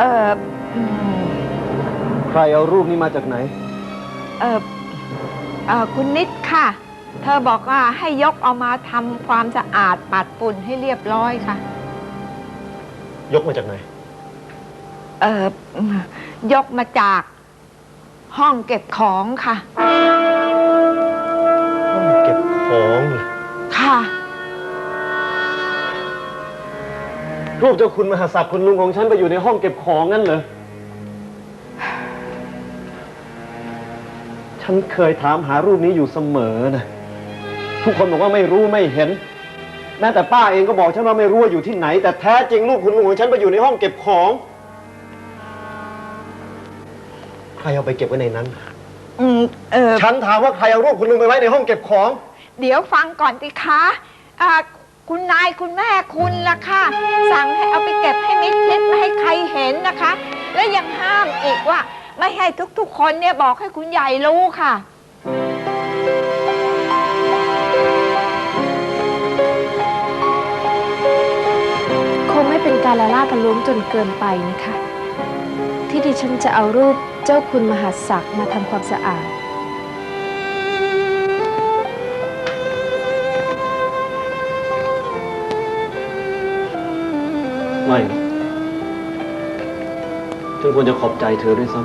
อืมใครเอารูปนี้มาจากไหน เออเออคุณนิดค่ะ เธอบอกว่าให้ยกเอามาทำความสะอาดปัดฝุ่นให้เรียบร้อยค่ะ ยกมาจากไหน เออยกมาจากห้องเก็บของค่ะ ห้องเก็บของเหรอค่ะ รูปเจ้าคุณมหาศักดิ์คุณลุงของฉันไปอยู่ในห้องเก็บของงั้นเหรอ ฉันเคยถามหารูปนี้อยู่เสมอนะ ทุกคนบอกว่าไม่รู้ไม่เห็น แม้แต่ป้าเองก็บอกฉันว่าไม่รู้ว่าอยู่ที่ไหน แต่แท้จริงรูปคุณลุงของฉันไปอยู่ในห้องเก็บของ ใครเอาไปเก็บไว้ในนั้น อืมเออฉันถามว่าใครเอารูปคุณลุงไปไว้ในห้องเก็บของ เดี๋ยวฟังก่อนสิคะอ่า คุณนายคุณแม่คุณล่ะค่ะ สั่งให้เอาไปเก็บให้มิดชิดไม่ให้ใครเห็นนะคะ และยังห้ามอีกว่า ไม่ให้ทุกๆ คนเนี่ยบอกให้คุณใหญ่รู้ค่ะ คงไม่เป็นการละล่ากันล้วงจนเกินไปนะคะ ที่ดิฉันจะเอารูปเจ้าคุณมหาศักดิ์มาทำความสะอาด ไม่นะฉันควรจะขอบใจเธอด้วยซ้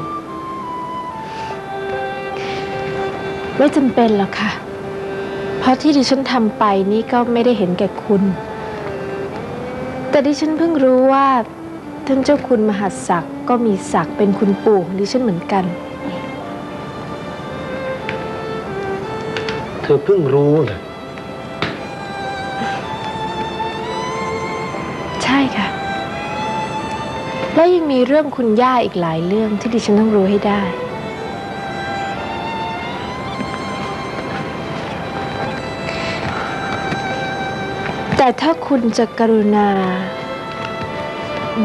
ไม่จำเป็นหรอกค่ะ เพราะที่ดิฉันทำไปนี่ก็ไม่ได้เห็นแก่คุณ แต่ดิฉันเพิ่งรู้ว่าท่านเจ้าคุณมหาศักดิ์ก็มีศักดิ์เป็นคุณปู่ของดิฉันเหมือนกันำเธอเพิ่งรู้เหร และยังมีเรื่องคุณย่าอีกหลายเรื่องที่ดิฉันต้องรู้ให้ได้ แต่ถ้าคุณจะกรุณา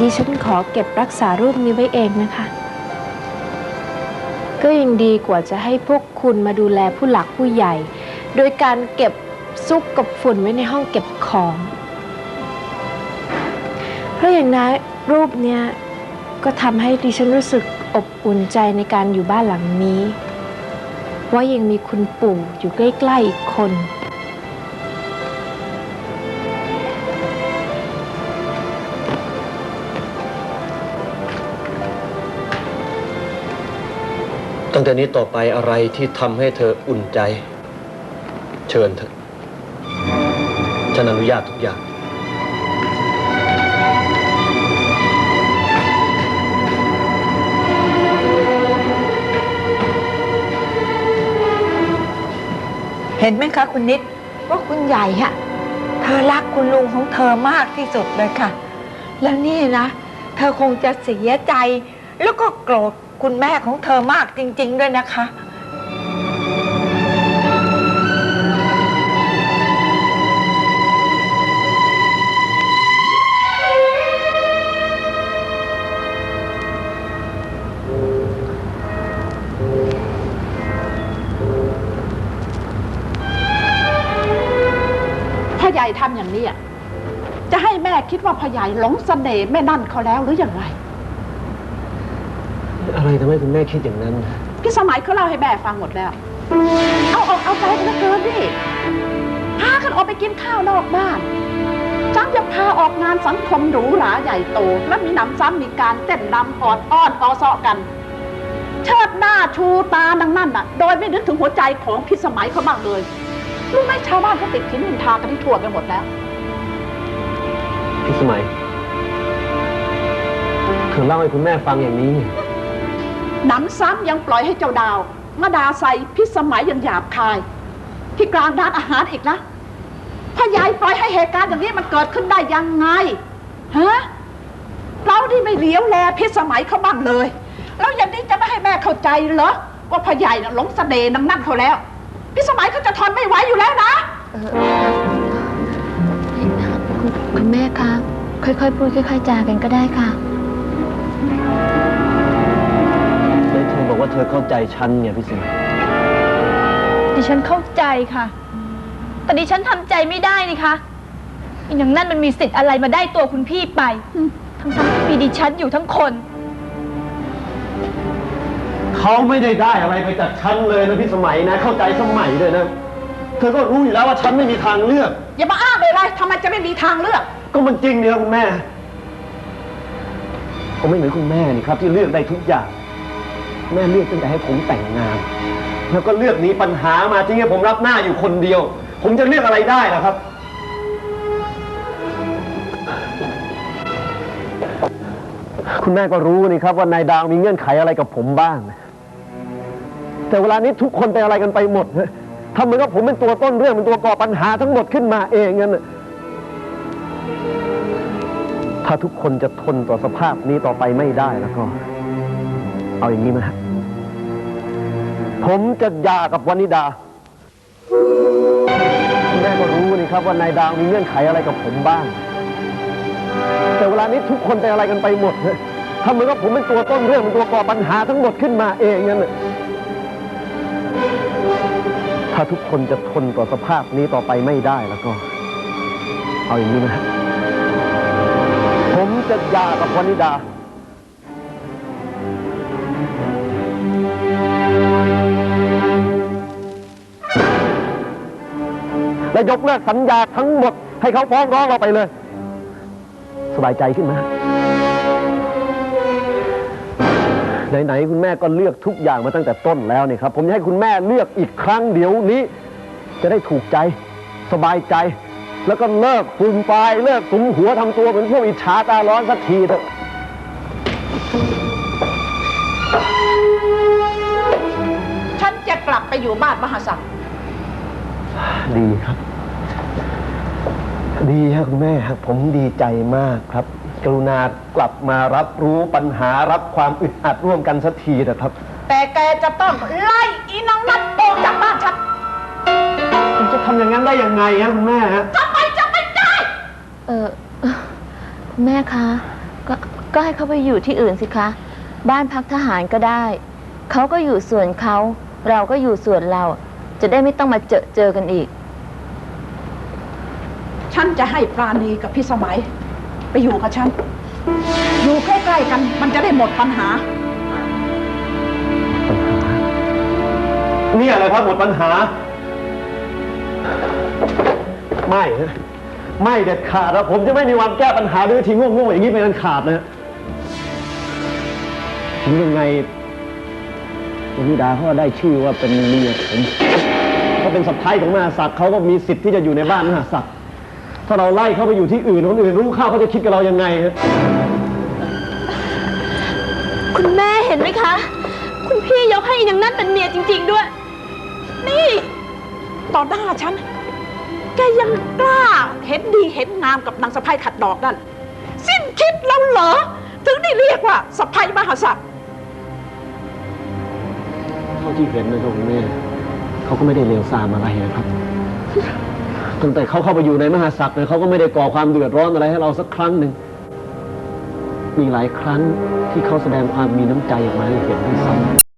ดิฉันขอเก็บรักษารูปนี้ไว้เองนะคะ ก็ยังดีกว่าจะให้พวกคุณมาดูแลผู้หลักผู้ใหญ่ โดยการเก็บซุกกับฝุ่นไว้ในห้องเก็บของ เพราะอย่างนั้น รูปเนี้ยก็ทำให้ดิฉันรู้สึกอบอุ่นใจในการอยู่บ้านหลังนี้ ว่ายังมีคุณปู่อยู่ใกล้ๆอีกคน ตั้งแต่นี้ต่อไปอะไรที่ทำให้เธออุ่นใจ เชิญเถอะฉันอนุญาตทุกอย่าง เห็นไหมคะคุณนิดว่าคุณใหญ่อะเธอรักคุณลุงของเธอมากที่สุดเลยค่ะ แล้วนี่นะ เธอคงจะเสียใจ แล้วก็โกรธคุณแม่ของเธอมากจริง ๆ ด้วยนะคะ ใหญ่ทำอย่างนี้อะจะให้แม่คิดว่าพ่อใหญ่หลงเสน่ห์แม่นั่นเขาแล้วหรืออย่างไร อะไรทำให้คุณแม่คิดอย่างนั้น พี่สมัยเขาเล่าให้แม่ฟังหมดแล้ว เอาออกเอาใจกันเหลือเกินดิพากันออกไปกินข้าวนอกบ้านจังจะพาออกงานสังคมหรูหราใหญ่โต และมีหนำซ้ำมีการเต้นรำออดอ้อนออซอกัน เชิดหน้าชูตาดังนั่นน่ะ โดยไม่นึกถึงหัวใจของพี่สมัยเขาบ้างเลย รู้ไหมชาวบ้านเขาติดขินนินทากันที่ทั่วไปหมดแล้ว พี่สมัย เธอเล่าให้คุณแม่ฟังอย่างนี้เนี่ยหนำซ้ำยังปล่อยให้เจ้าดาว มาด่าใส่พิสมัยอยังหยาบคาย ที่กลางร้านอาหารอีกนะพ่อใหญ่ปล่อยให้เหตุการณ์อย่างนี้มันเกิดขึ้นได้ยังไงฮะเราที่ไม่เลี้ยวแลพิสมัยเขาบ้างเลย แล้วอย่างนี้จะไม่ให้แม่เข้าใจเหรอว่าพ่อใหญ่น่ะหลงเสน่ห์นางนั่นเขาแล้ว พิสมัยเขาจะทนไม่ไหวอยู่แล้วนะ คุณคุณแม่คะ ค่อยๆพูดค่อยๆจากันก็ได้ค่ะ แล้วเธอบอกว่าเธอเข้าใจฉันเนี่ยพี่สมัยดิฉันเข้าใจค่ะ แต่ดิฉันทำใจไม่ได้นี่คะอีอย่างนั้นมันมีสิทธิ์อะไรมาได้ตัวคุณพี่ไป ทั้งๆที่มีดิฉันอยู่ทั้งคน เขาไม่ได้ได้อะไรไปจากฉันเลยนะพี่สมัยนะ เข้าใจสมัยด้วยนะ เธอก็รู้อยู่แล้วว่าฉันไม่มีทางเลือก อย่ามาอ้างเลยเลยทำไมจะไม่มีทางเลือก ก็มันจริงเนี่ยคุณแม่ผมไม่เหมือนคุณแม่นี่ครับ ที่เลือกได้ทุกอย่าง แม่เลือกตั้งแต่ให้ผมแต่งงาน แล้วก็เลือกหนีปัญหามาทิ้งให้ผมรับหน้าอยู่คนเดียว ผมจะเลือกอะไรได้ล่ะครับ คุณแม่ก็รู้นี่ครับว่านายดาวมีเงื่อนไขอะไรกับผมบ้าง แต่เวลานี้ทุกคนเป็นอะไรกันไปหมดทำเหมือนกับผมเป็นตัวต้นเรื่องเป็นตัวก่อปัญหาทั้งหมดขึ้นมาเองงั้นน่ะถ้าทุกคนจะทนต่อสภาพนี้ต่อไปไม่ได้แล้วก็ เอาอย่างนี้ไหมฮะผมจะหย่ากับวานิดาคุณแม่ก็รู้นี่ครับว่านายดาวมีเงื่อนไขอะไรกับผมบ้าง แต่เวลานี้ทุกคนเป็นอะไรกันไปหมดเลย ทำเหมือนกับผมเป็นตัวต้นเรื่องเป็นตัวก่อปัญหาทั้งหมดขึ้นมาเองงั้นน่ะถ้าทุกคนจะทนต่อสภาพนี้ต่อไปไม่ได้แล้วก็ เอาอย่างนี้ไหมฮะผมจะหย่ากับวนิดาและยกเลิกสัญญาทั้งหมด ให้เขาฟ้องร้องเราไปเลย สบายใจขึ้นไหม ไหนๆคุณแม่ก็เลือกทุกอย่างมาตั้งแต่ต้นแล้วเนี่ยครับ ผมจะให้คุณแม่เลือกอีกครั้งเดี๋ยวนี้ จะได้ถูกใจ สบายใจ แล้วก็เลิกฟูมไฟายเลิกสุมหัวทำตัวเหมือนพวกอิจฉาตาร้อนสักทีเถอะฉันจะกลับไปอยู่บ้านมหาศักดิ์ดีครับ ดีครับคุณแม่ครับผมดีใจมากครับ กรุณากลับมารับรู้ปัญหารับความอึดอัดร่วมกันสักทีนะครับ แต่แกจะต้องไล่อีน้องนัดออกจากบ้านฉันผมจะทำอย่างนั้นได้ยังไงฮะคุณแม่ฮะทำไมจะไม่ได้ เออเอ่อคุณแม่คะก็ก็ให้เขาไปอยู่ที่อื่นสิคะ บ้านพักทหารก็ได้ เขาก็อยู่ส่วนเขา เราก็อยู่ส่วนเรา จะได้ไม่ต้องมาเจอเจอกันอีก ฉันจะให้ปราณีกับพี่สมัย ไปอยู่กับฉัน อยู่ใกล้ ๆ กัน มันจะได้หมดปัญหา เนี่ยแหละครับหมดปัญหา ไม่ฮะไม่เด็ดขาดนะผมจะไม่มีวันแก้ปัญหาด้วยวิธีโง่ๆอย่างนี้เป็นอันขาดนะถึงยังไงวนิดาเขาก็ได้ชื่อว่าเป็นเมียผมเขาเป็นสะพ้ายของมหาศักดิ์เขาก็มีสิทธิ์ที่จะอยู่ในบ้านมหาศักดิ์ ถ้าเราไล่เขาไปอยู่ที่อื่นคนอื่นรู้เข้าเขาจะคิดกับเรายังไงฮะคุณแม่เห็นไหมคะ คุณพี่ยกให้อีนางนั่นเป็นเมียจริง ๆด้วย นี่ต่อหน้าฉัน แกยังกล้าเห็นดีเห็นงามกับนางสะพ้ายขัดดอกนั่น สิ้นคิดแล้วเหรอ ถึงได้เรียกว่าสะพ้ายมหาศักดิ์เท่าที่เห็นนะครับคุณแม่เขาก็ไม่ได้เลวทรามอะไรนะครับ ตั้งแต่เขาเข้าไปอยู่ในมหาศักดิ์เนี่ยเขาก็ไม่ได้ก่อความเดือดร้อนอะไรให้เราสักครั้งหนึ่ง มีหลายครั้งที่เขาแสดงความมีน้ำใจออกมาให้เห็นด้วยซ้ำ